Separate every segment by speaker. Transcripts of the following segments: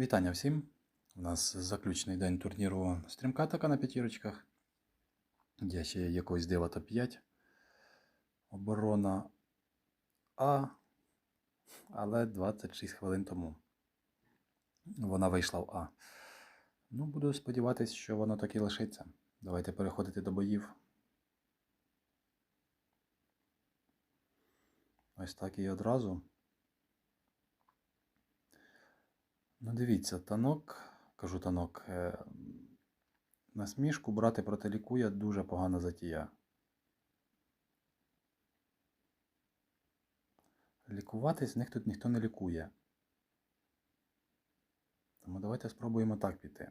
Speaker 1: Вітання всім! У нас заключний день турніру стрімкатика на п'ятірочках. Я ще якогось дива топ-5. Оборона А. Але 26 хвилин тому. Вона вийшла в А. Ну, буду сподіватися, що воно так і лишиться. Давайте переходити до боїв. Ось так і одразу. Ну, дивіться, танок, кажу танок, е, насмішку брати проти лікуя дуже погана затія. Лікуватись них тут ніхто не лікує. Тому давайте спробуємо так піти.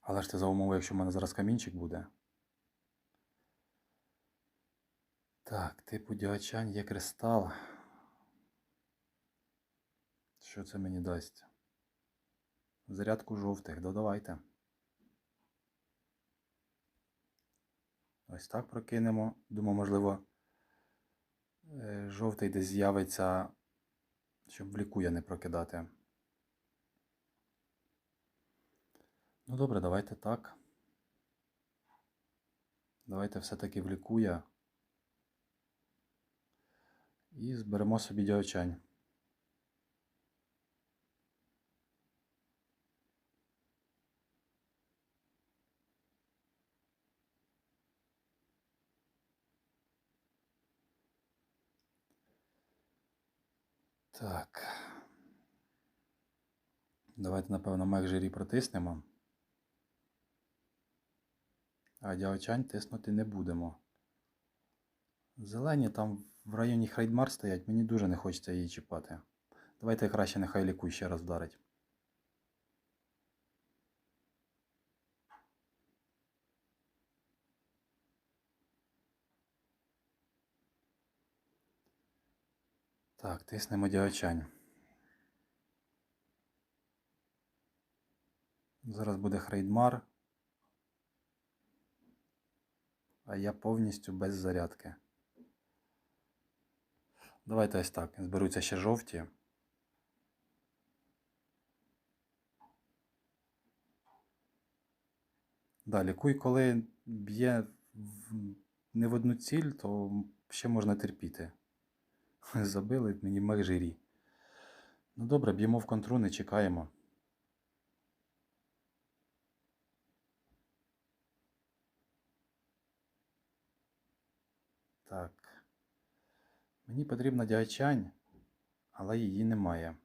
Speaker 1: Але ж це за умови, якщо в мене зараз камінчик буде. Так, типу діачань є кристал. Що це мені дасть? Зарядку жовтих, додавайте. Ось так прокинемо. Думаю, можливо, е, жовтий десь з'явиться, щоб в лікуя не прокидати. Ну добре, давайте так. Давайте все-таки в лікуя. І зберемо собі діочань. Так. Давайте, напевно, мех жирі протиснемо. А діочань тиснути не будемо. Зелені там в районі Хрейдмар стоять, мені дуже не хочеться її чіпати. Давайте краще нехай ліку ще раз вдарить. Так, тиснемо діочань. Зараз буде Хрейдмар. А я повністю без зарядки. Давайте ось так. Зберуться ще жовті. Далі, куй, коли б'є не в одну ціль, то ще можна терпіти. Забили мені межирі. Ну добре, б'ємо в контру, не чекаємо. Так. Мені потрібна діачань, але її немає.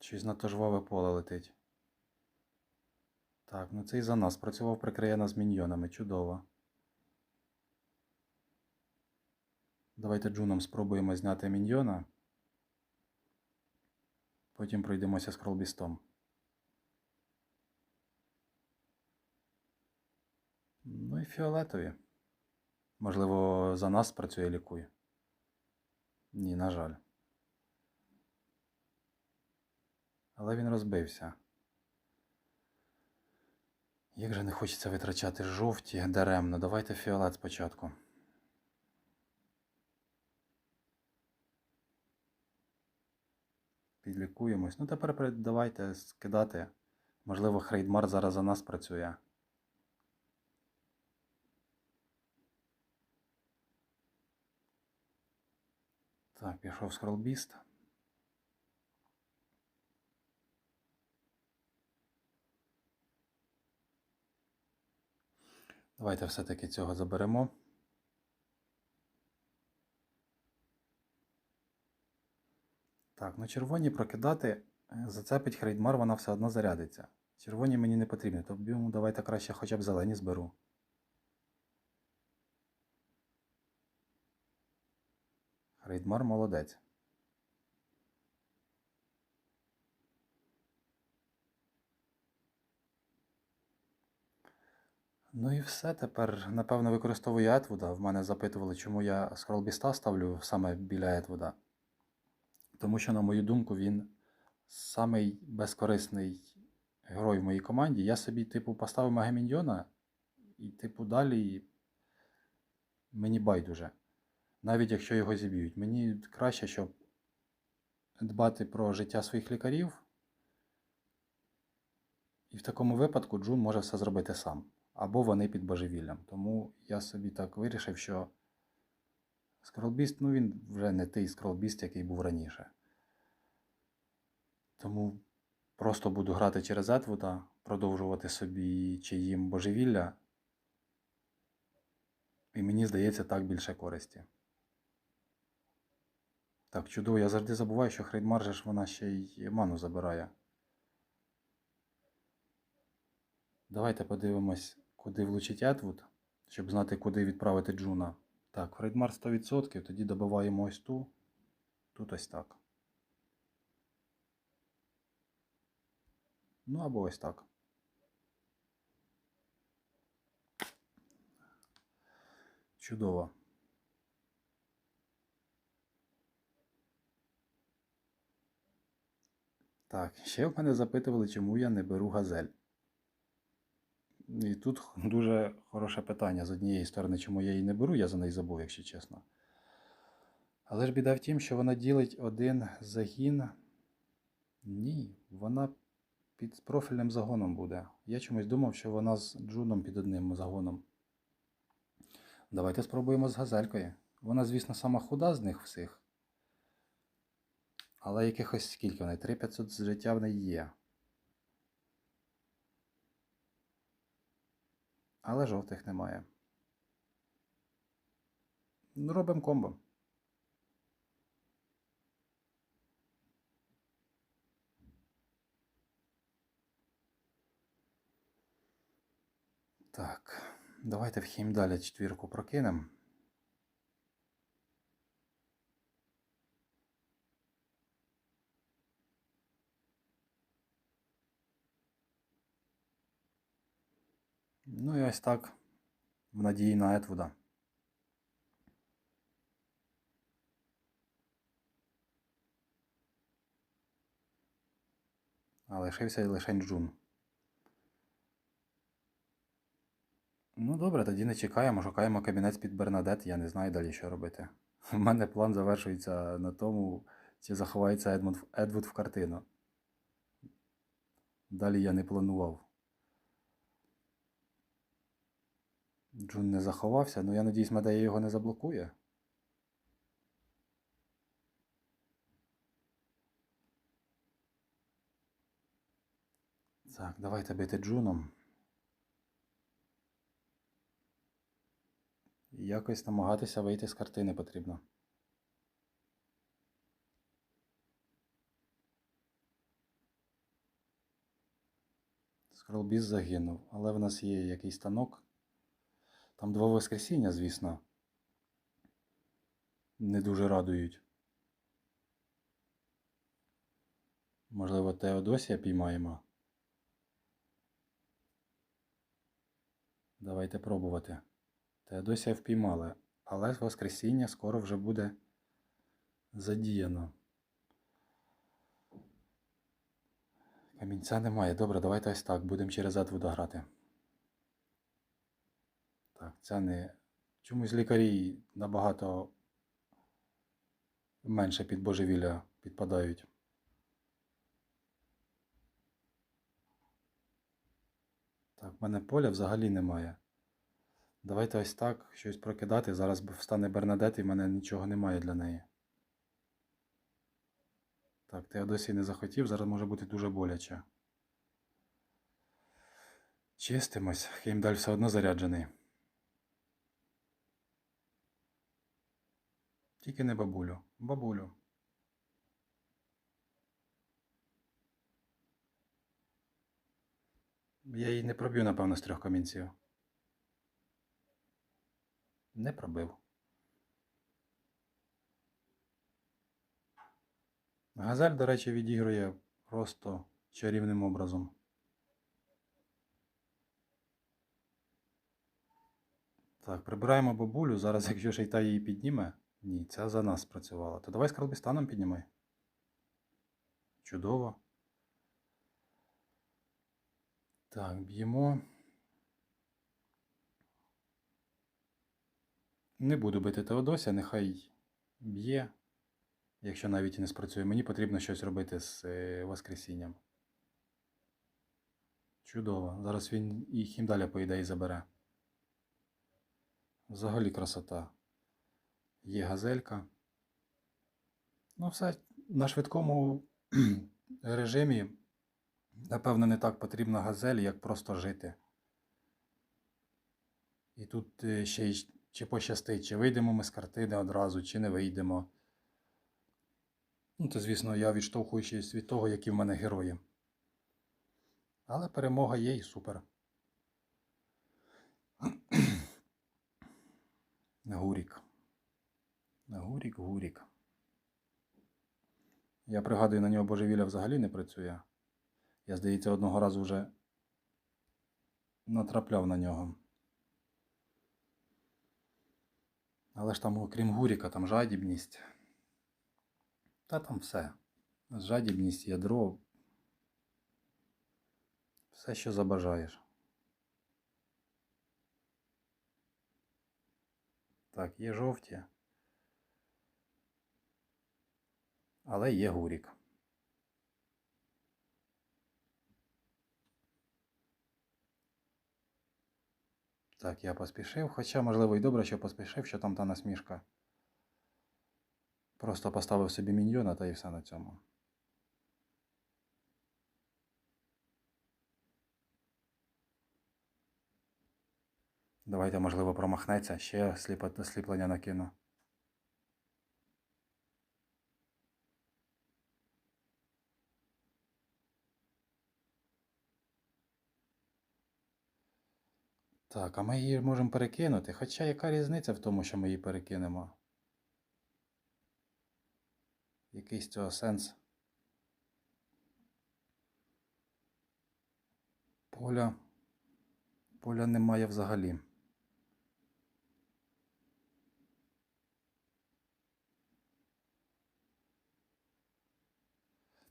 Speaker 1: Щось надто жваве поле летить. Так, ну це і за нас. Працював прикриє нас міньйонами. Чудово. Давайте джуном спробуємо зняти міньйона. Потім пройдемося скролбістом. Ну і фіолетові. Можливо, за нас працює лікуй. Ні, на жаль. Але він розбився. Як же не хочеться витрачати жовті даремно. Давайте фіолет спочатку. Підлікуємось. Ну тепер давайте скидати. Можливо, Хрейдмар зараз за нас працює. Так, пішов скролбіст. Давайте все-таки цього заберемо. Так, ну червоні прокидати, е, зацепить Хрейдмар, вона все одно зарядиться. Червоні мені не потрібні, то б'ємо давайте краще хоча б зелені зберу. Хрейдмар молодець. Ну і все. Тепер, напевно, використовую Етвуда. В мене запитували, чому я скролбіста ставлю саме біля Етвуда. Тому що, на мою думку, він самий безкорисний герой в моїй команді. Я собі, типу, поставив Магаміньйона, і, типу, далі мені байдуже. навіть якщо його зіб'ють. Мені краще, щоб дбати про життя своїх лікарів. І в такому випадку Джун може все зробити сам. Або вони під божевіллям. Тому я собі так вирішив, що скролбіст, ну він вже не той скролбіст, який був раніше. Тому просто буду грати через Етвуда, продовжувати собі чиїм божевілля. І мені здається, так більше користі. Так, чудово, я завжди забуваю, що Хрейдмар же ж вона ще й ману забирає. Давайте подивимось, куди влучить Етвуд, щоб знати, куди відправити Джуна. Так, Фрейдмар 100%, тоді добиваємо ось ту. Тут ось так. Ну або ось так. Чудово. Так, ще в мене запитували, чому я не беру газель. І тут дуже хороше питання з однієї сторони, чому я її не беру, я за неї забув, якщо чесно. Але ж біда в тім, що вона ділить один загін. Ні, вона під профільним загоном буде. Я чомусь думав, що вона з Джуном під одним загоном. Давайте спробуємо з газелькою. Вона, звісно, сама худа з них всіх. Але якихось скільки в неї? 3500 з життя в неї є. Але жовтих немає. Ну, робимо комбо. Так, давайте в хімдалі четвірку прокинемо. Ну і ось так, в надії на Етвуда. А лишився лише Джун. Ну добре, тоді не чекаємо, шукаємо кабінець під Бернадет, я не знаю далі, що робити. У мене план завершується на тому, чи заховається Едмунд, Едвуд в картину. Далі я не планував. Джун не заховався, ну я надіюсь, Медея його не заблокує. Так, давайте бити Джуном. Якось намагатися вийти з картини потрібно. Скролбіс загинув, але в нас є якийсь станок. Там два воскресіння, звісно. Не дуже радують. Можливо, Теодосія піймаємо. Давайте пробувати. Теодосія впіймали, але Воскресіння скоро вже буде задіяно. Камінця немає. Добре, давайте ось так. Будемо через Едвуда грати. Це не. Чомусь лікарі набагато менше під божевілля підпадають. Так, в мене поля взагалі немає. Давайте ось так щось прокидати. Зараз встане Бернадет і в мене нічого немає для неї. Так, Теодосій не захотів, зараз може бути дуже боляче. Чистимось, Хеймдаль все одно заряджений. Тільки не бабулю. Бабулю. Я її не проб'ю, напевно, з трьох камінців. Не пробив. Газель, до речі, відігрує просто чарівним образом. Так, прибираємо бабулю. Зараз, якщо шейта її підніме. Ні, це за нас спрацювало. То давай з Кралбістаном піднімай. Чудово. Так, б'ємо. Не буду бити Теодося, нехай б'є, якщо навіть і не спрацює. Мені потрібно щось робити з е, Воскресінням. Чудово. Зараз він і Хімдаля, по ідеї, забере. Взагалі красота. Є газелька. Ну, все на швидкому режимі. Напевно, не так потрібна газель, як просто жити. І тут е, ще й чи пощастить, чи вийдемо ми з картини одразу, чи не вийдемо. Ну, то, звісно, я відштовхуючись від того, які в мене герої. Але перемога є і супер. Гурік. Гурік, гурік. Я пригадую, на нього божевілля взагалі не працює. Я, здається, одного разу вже натрапляв на нього. Але ж там, окрім гуріка, там жадібність. Та там все. Жадібність, ядро. Все, що забажаєш. Так, є жовті. Але є гурік. Так, я поспішив, хоча, можливо, і добре, що поспішив, що там та насмішка. Просто поставив собі міньйона та і все на цьому. Давайте, можливо, промахнеться, ще сліплення накину. Так, а ми її можемо перекинути. Хоча яка різниця в тому, що ми її перекинемо? Який з цього сенс? Поля. Поля немає взагалі.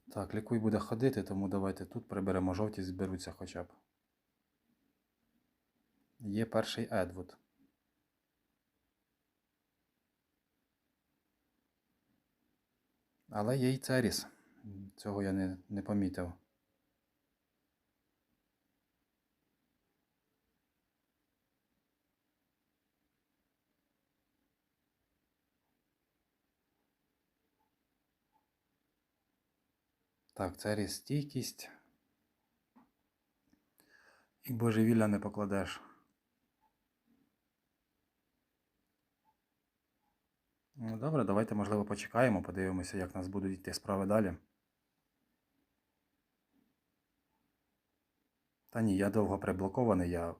Speaker 1: Так, лікуй буде ходити, тому давайте тут приберемо жовті, зберуться хоча б. Є перший Едвуд. Але є й Церіс. Цього я не, не помітив. Так, Церіс стійкість. І божевілля не покладеш. Ну, добре, давайте, можливо, почекаємо, подивимося, як нас будуть йти справи далі. Та ні, я довго приблокований, я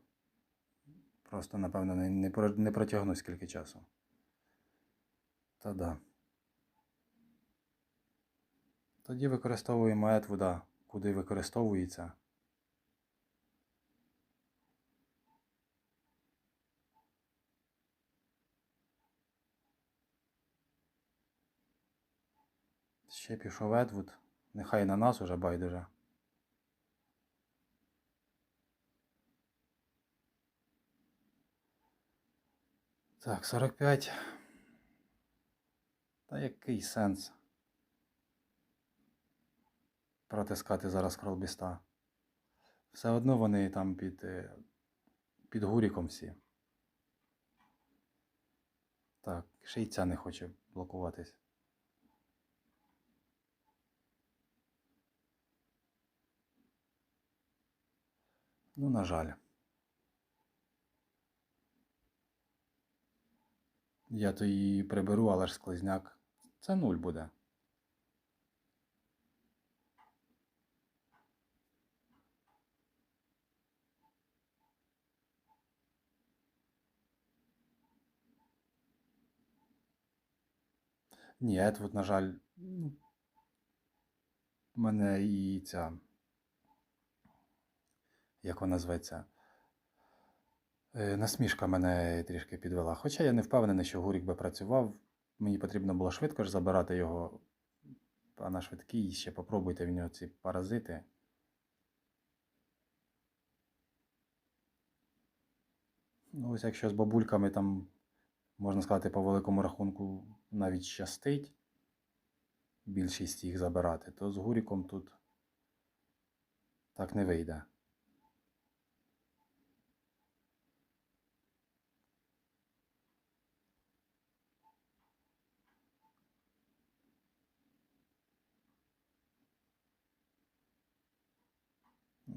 Speaker 1: просто, напевно, не, не, протягну скільки часу. Та да. Тоді використовуємо Етвуда, куди використовується. Ще пішов Едвуд. Нехай на нас уже байдуже. Так, 45. Та який сенс протискати зараз кролбіста? Все одно вони там під, е, під гуріком всі. Так, ще й ця не хоче блокуватись. Ну, на жаль. Я то її приберу, але ж склизняк. Це нуль буде. Ні, Етвуд, на жаль, ну, мене і ця. Як вона зветься? Е, Насмішка мене трішки підвела. Хоча я не впевнений, що Гурік би працював. Мені потрібно було швидко ж забирати його. А на швидкий ще попробуйте в нього ці паразити. Ну, ось якщо з бабульками там можна сказати, по великому рахунку навіть щастить більшість їх забирати, то з Гуріком тут так не вийде.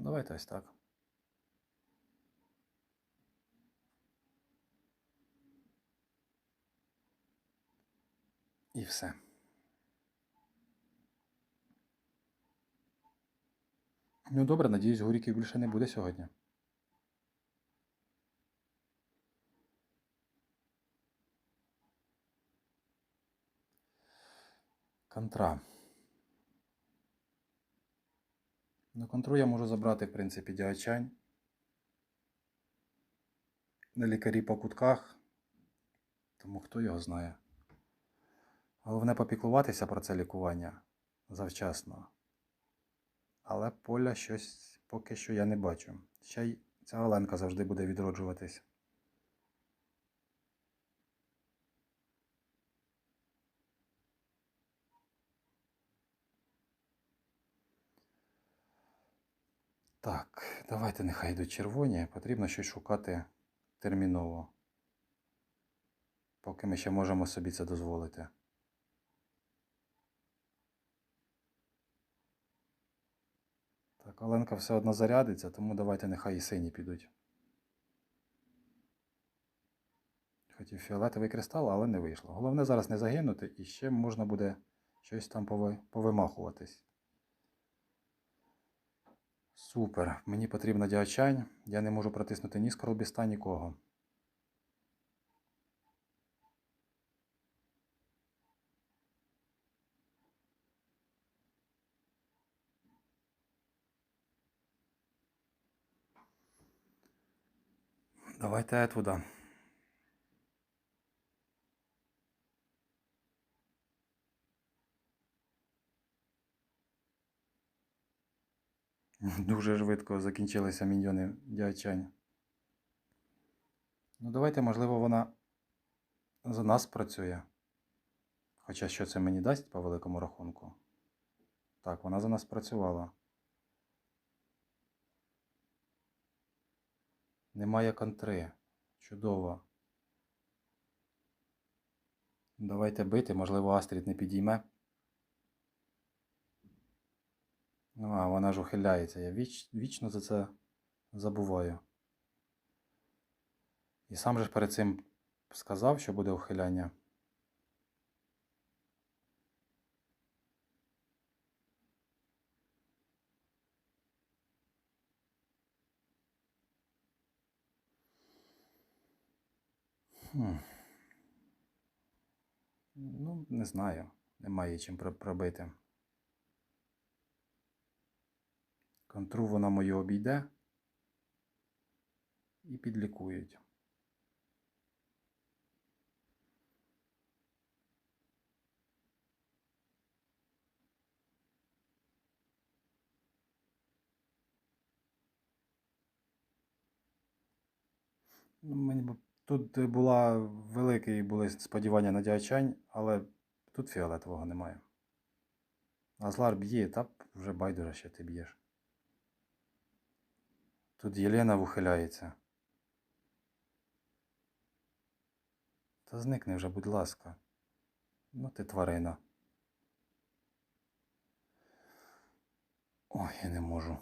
Speaker 1: Ну, Давайте ось так. І все. Ну добре, надіюсь, гуріків більше не буде сьогодні. Контра. На контру я можу забрати, в принципі, діачань. На лікарі по кутках. Тому хто його знає. Головне попіклуватися про це лікування завчасно. Але поля щось поки що я не бачу. Ще й ця Оленка завжди буде відроджуватись. Так, давайте нехай йдуть червоні. Потрібно щось шукати терміново. Поки ми ще можемо собі це дозволити. Так, Оленка все одно зарядиться, тому давайте нехай і сині підуть. Хотів фіолетовий кристал, але не вийшло. Головне зараз не загинути і ще можна буде щось там пови... повимахуватись. Супер. Мені потрібна діачань. Я не можу протиснути ні скорлбіста, нікого. Давайте Етвуда. Дуже швидко закінчилися міньйони діачань. Ну, давайте, можливо, вона за нас працює. Хоча що це мені дасть по великому рахунку? Так, вона за нас працювала. Немає контри. Чудово. Давайте бити, можливо, Астрід не підійме. Ну, а вона ж ухиляється. Я віч, вічно за це забуваю. І сам же перед цим сказав, що буде ухиляння. Хм. Ну, не знаю. Немає чим про- пробити. Контру вона мою обійде і підлікують. Ну, мені Тут була великі були сподівання на діачань, але тут фіолетового немає. Азлар б'є, та вже байдуже, що ти б'єш. Тут Єлена вухиляється. Та зникни вже, будь ласка. Ну ти тварина. Ой, я не можу.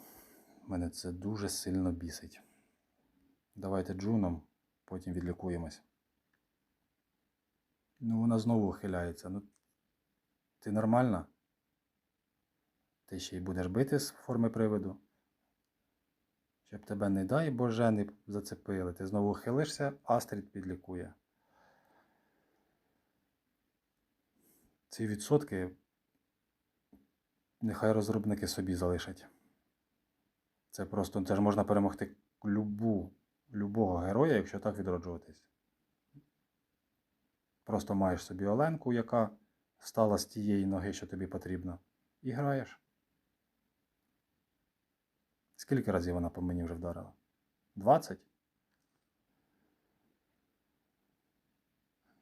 Speaker 1: Мене це дуже сильно бісить. Давайте джуном, потім відлікуємось. Ну, вона знову ухиляється. Ну, ти нормальна? Ти ще й будеш бити з форми приводу. Щоб тебе, не дай Боже, не зацепили. Ти знову хилишся, Астрід підлікує. Ці відсотки нехай розробники собі залишать. Це просто це ж можна перемогти любу, любого героя, якщо так відроджуватись. Просто маєш собі Оленку, яка стала з тієї ноги, що тобі потрібно, і граєш. Скільки разів вона по мені вже вдарила? 20?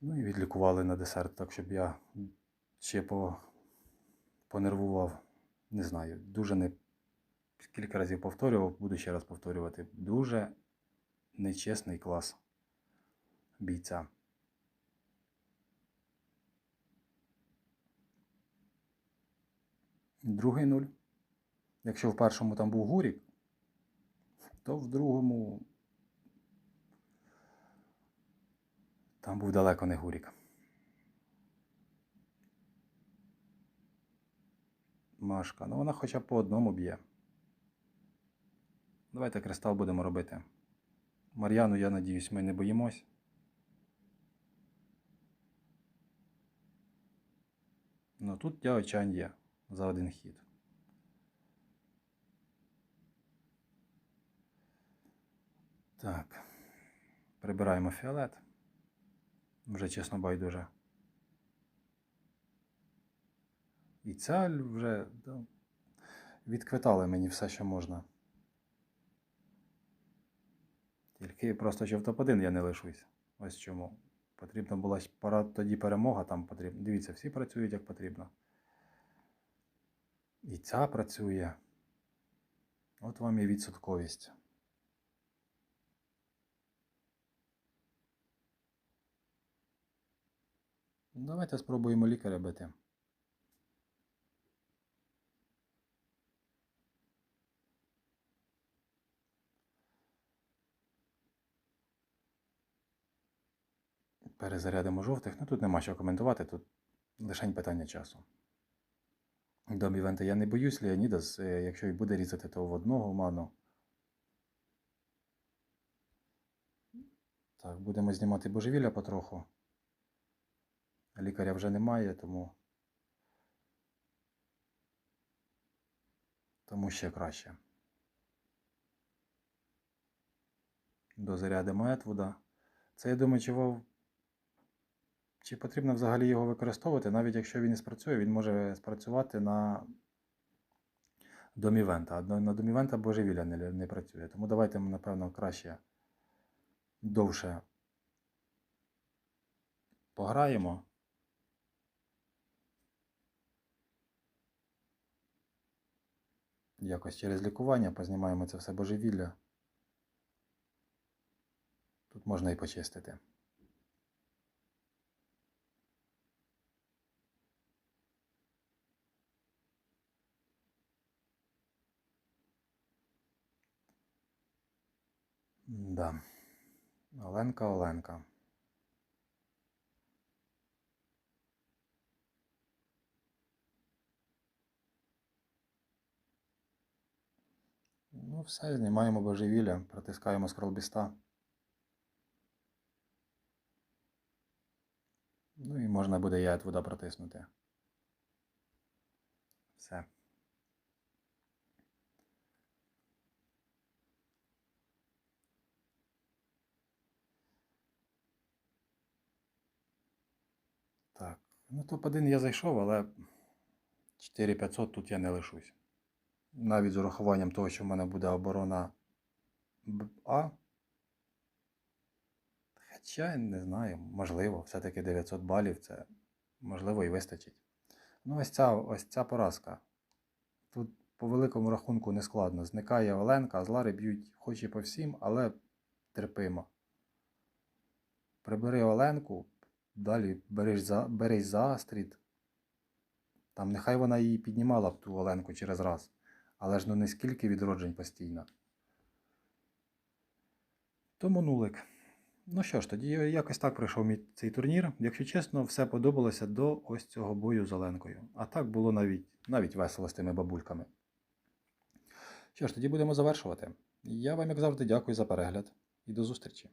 Speaker 1: Ну і відлікували на десерт, так щоб я ще по, понервував. Не знаю, дуже не кілька разів повторював, буду ще раз повторювати. Дуже нечесний клас бійця. Другий нуль. Якщо в першому там був Гурік, то в другому там був далеко не Гурік. Машка, ну вона хоча б по одному б'є. Давайте кристал будемо робити. Мар'яну, я надіюсь, ми не боїмось. Ну тут я є за один хід. Так. Прибираємо фіолет. Вже чесно байдуже. І ця вже да, відквитали мені все, що можна. Тільки просто що в топ-1 я не лишусь. Ось чому. Потрібна була пора тоді перемога там потрібна. Дивіться, всі працюють як потрібно. І ця працює. От вам і відсотковість. Давайте спробуємо лікаря бити. Перезарядимо жовтих. Ну тут нема що коментувати, тут лишень питання часу. До івента я не боюсь, Леонідас, е, якщо і буде різати, то в одного ману. Так, будемо знімати божевілля потроху. Лікаря вже немає, тому. Тому ще краще. Дозарядимо Етвуда. Це я думаю, чи потрібно взагалі його використовувати, навіть якщо він і спрацює, він може спрацювати на домівента. На домівента божевілля не, не працює. Тому давайте напевно, краще довше пограємо. Якось через лікування познімаємо це все божевілля. Тут можна і почистити. Да. Оленка, Оленка. Ну, все, знімаємо божевілля, протискаємо скролбіста. Ну і можна буде яд вода протиснути. Все. Так, ну топ-1 я зайшов, але 4500 тут я не лишусь. Навіть з урахуванням того, що в мене буде оборона А. Хоча не знаю, можливо, все-таки 900 балів це можливо і вистачить. Ну, ось ця ось ця поразка. Тут по великому рахунку не складно. Зникає Оленка, злари б'ють хоч і по всім, але терпимо. Прибери Оленку, далі береш за, берись за Астрід. Там нехай вона її піднімала б ту Оленку через раз. Але ж ну не скільки відроджень постійно. Тому нулик. Ну що ж, тоді якось так пройшов мій цей турнір. Якщо чесно, все подобалося до ось цього бою з Оленкою. А так було навіть навіть весело з тими бабульками. Що ж, тоді будемо завершувати. Я вам, як завжди, дякую за перегляд і до зустрічі.